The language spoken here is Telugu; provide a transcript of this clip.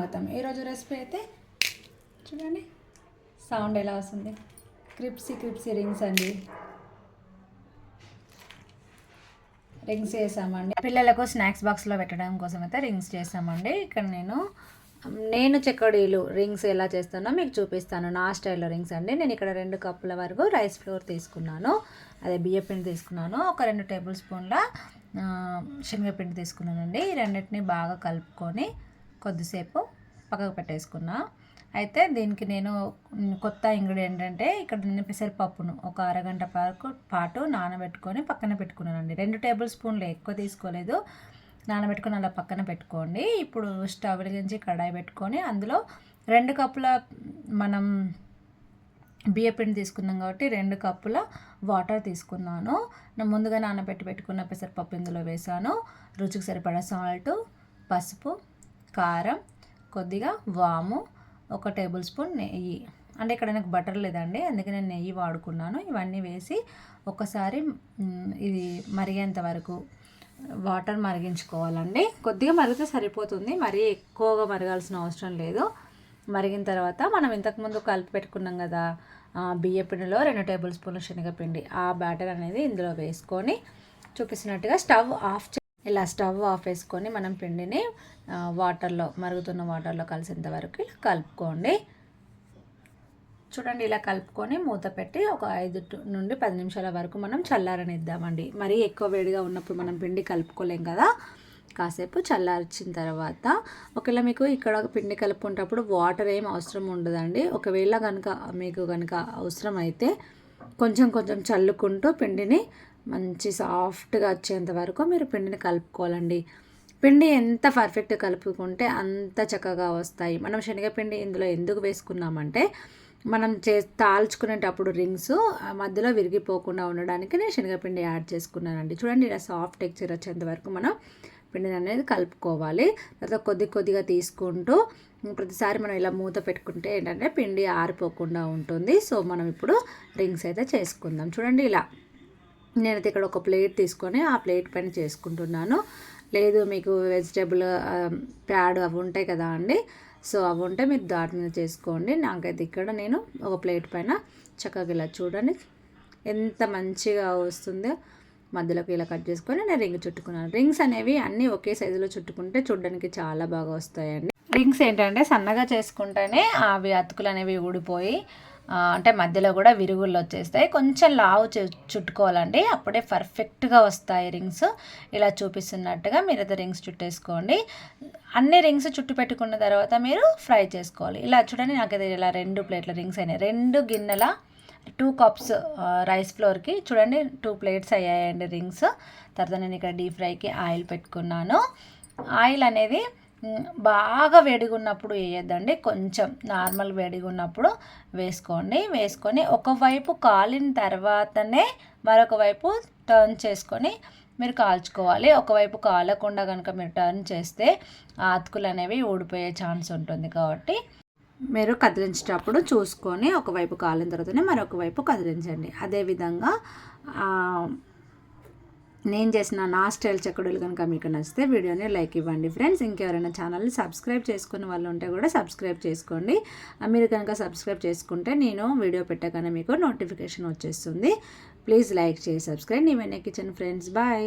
స్వాగతం. ఈరోజు రెసిపీ అయితే? చూడండి. సౌండ్ ఎలా వస్తుంది? క్రిప్సీ క్రిప్సీ రింగ్స్ అండి. రింగ్స్ చేసామండి. పిల్లలకు స్నాక్స్ బాక్స్లో పెట్టడం కోసం అయితే రింగ్స్ చేసామండి. ఇక్కడ నేను నేను చెక్కడీలు రింగ్స్ ఎలా చేస్తానో మీకు చూపిస్తాను. నా స్టైల్లో రింగ్స్ అండి. నేను ఇక్కడ రెండు కప్పుల వరకు రైస్ ఫ్లోర్ తీసుకున్నాను. అదే బియ్యపిండి తీసుకున్నాను. ఒక రెండు టేబుల్ స్పూన్ల శనగపిండి తీసుకున్నానండి. ఈ రెండింటిని బాగా కలుపుకొని కొద్దిసేపు పక్కకు పెట్టేసుకున్నా. అయితే దీనికి నేను కొత్త ఇంగ్రీడియంట్ అంటే ఇక్కడ నేను పెసరపప్పును ఒక అరగంట పాటు పాటు నానబెట్టుకొని పక్కన పెట్టుకున్నానండి. రెండు టేబుల్ స్పూన్లు ఎక్కువ తీసుకోలేదు. నానబెట్టుకొని అలా పక్కన పెట్టుకోండి. ఇప్పుడు స్టవ్ వెలిగించి కడాయి పెట్టుకొని అందులో రెండు కప్పుల మనం బియ్యపిండి తీసుకున్నాం కాబట్టి రెండు కప్పుల వాటర్ తీసుకున్నాను. నేను ముందుగా నానబెట్టి పెట్టుకున్న పెసరపప్పు ఇందులో వేసాను. రుచికి సరిపడా సాల్ట్ పసుపు కారం కొద్దిగా వాము ఒక టేబుల్ స్పూన్ నెయ్యి. అంటే ఇక్కడ నాకు బటర్ లేదండి అందుకే నేను నెయ్యి వాడుకున్నాను. ఇవన్నీ వేసి ఒకసారి ఇది మరిగేంత వరకు వాటర్ మరిగించుకోవాలండి. కొద్దిగా మరిగితే సరిపోతుంది. మరీ ఎక్కువగా మరగాల్సిన అవసరం లేదు. మరిగిన తర్వాత మనం ఇంతకుముందు కలిపి పెట్టుకున్నాం కదా బియ్య పిండిలో రెండు టేబుల్ స్పూన్ల శనగపిండి. ఆ బ్యాటర్ అనేది ఇందులో వేసుకొని చూపిస్తున్నట్టుగా స్టవ్ ఆఫ్ చే ఇలా స్టవ్ ఆఫ్ వేసుకొని మనం పిండిని వాటర్లో మరుగుతున్న వాటర్లో కలిసేంత వరకు ఇలా కలుపుకోండి. చూడండి ఇలా కలుపుకొని మూత పెట్టి ఒక ఐదు టు- నుండి పది నిమిషాల వరకు మనం చల్లారనిద్దామండి. మరీ ఎక్కువ వేడిగా ఉన్నప్పుడు మనం పిండి కలుపుకోలేం కదా. కాసేపు చల్లార్చిన తర్వాత ఒకవేళ మీకు ఇక్కడ పిండి కలుపుకునేటప్పుడు వాటర్ ఏం అవసరం ఉండదండి. ఒకవేళ కనుక మీకు కనుక అవసరం అయితే కొంచెం కొంచెం చల్లుకుంటూ పిండిని మంచి సాఫ్ట్గా వచ్చేంత వరకు మీరు పిండిని కలుపుకోవాలండి. పిండి ఎంత పర్ఫెక్ట్ కలుపుకుంటే అంత చక్కగా వస్తాయి. మనం శనగపిండి ఇందులో ఎందుకు వేసుకున్నామంటే మనం చే తాల్చుకునేటప్పుడు రింగ్స్ మధ్యలో విరిగిపోకుండా ఉండడానికి నేను శనగపిండి యాడ్ చేసుకున్నానండి. చూడండి ఇలా సాఫ్ట్ టెక్చర్ వచ్చేంత వరకు మనం పిండిని అనేది కలుపుకోవాలి. తర్వాత కొద్ది కొద్దిగా తీసుకుంటూ ప్రతిసారి మనం ఇలా మూత పెట్టుకుంటే ఏంటంటే పిండి ఆరిపోకుండా ఉంటుంది. సో మనం ఇప్పుడు రింగ్స్ అయితే చేసుకుందాం. చూడండి ఇలా. నేనైతే ఇక్కడ ఒక ప్లేట్ తీసుకొని ఆ ప్లేట్ పైన చేసుకుంటున్నాను. లేదు మీకు వెజిటేబుల్ ప్యాడ్ అవి ఉంటాయి కదా అండి. సో అవి ఉంటే మీరు దాటి మీద చేసుకోండి. నాకైతే ఇక్కడ నేను ఒక ప్లేట్ పైన చక్కగా ఇలా చూడండి. ఎంత మంచిగా వస్తుందో. మధ్యలోకి ఇలా కట్ చేసుకొని నేను రింగ్ చుట్టుకున్నాను. రింగ్స్ అనేవి అన్నీ ఒకే సైజులో చుట్టుకుంటే చూడడానికి చాలా బాగా వస్తాయండి. రింగ్స్ ఏంటంటే సన్నగా చేసుకుంటేనే అవి అతుకులు అనేవి ఊడిపోయి అంటే మధ్యలో కూడా విరుగుళ్ళు వచ్చేస్తాయి. కొంచెం లావు చుట్టుకోవాలండి. అప్పుడే పర్ఫెక్ట్గా వస్తాయి రింగ్స్. ఇలా చూపిస్తున్నట్టుగా మీరు అయితే రింగ్స్ చుట్టేసుకోండి. అన్ని రింగ్స్ చుట్టు పెట్టుకున్న తర్వాత మీరు ఫ్రై చేసుకోవాలి. ఇలా చూడండి నాకు ఇది ఇలా రెండు ప్లేట్ల రింగ్స్ అయినాయి. రెండు గిన్నెల టూ కప్స్ రైస్ ఫ్లోర్కి చూడండి టూ ప్లేట్స్ అయ్యాయండి రింగ్స్. తర్వాత నేను ఇక్కడ డీప్ ఫ్రైకి ఆయిల్ పెట్టుకున్నాను. ఆయిల్ అనేది బాగా వేడిగా ఉన్నప్పుడు వేయద్దండి. కొంచెం నార్మల్ వేడిగా ఉన్నప్పుడు వేసుకోండి. వేసుకొని ఒకవైపు కాలిన తర్వాతనే మరొక వైపు టర్న్ చేసుకొని మీరు కాల్చుకోవాలి. ఒకవైపు కాలకుండా కనుక మీరు టర్న్ చేస్తే ఆతుకులు అనేవి ఊడిపోయే ఛాన్స్ ఉంటుంది కాబట్టి మీరు కదిలించేటప్పుడు చూసుకొని ఒకవైపు కాలిన తర్వాతనే మరొక వైపు కదిలించండి. అదేవిధంగా నేను చేసిన నా స్టైల్ చెక్కడులు కనుక మీకు నచ్చితే వీడియోని లైక్ ఇవ్వండి. ఫ్రెండ్స్ ఇంకెవరైనా ఛానల్ని సబ్స్క్రైబ్ చేసుకున్న వాళ్ళు ఉంటే కూడా సబ్స్క్రైబ్ చేసుకోండి. మీరు కనుక సబ్స్క్రైబ్ చేసుకుంటే నేను వీడియో పెట్టగానే మీకు నోటిఫికేషన్ వచ్చేస్తుంది. ప్లీజ్ లైక్ చేసి సబ్స్క్రైబ్. నీ కిచెన్ ఫ్రెండ్స్ బాయ్.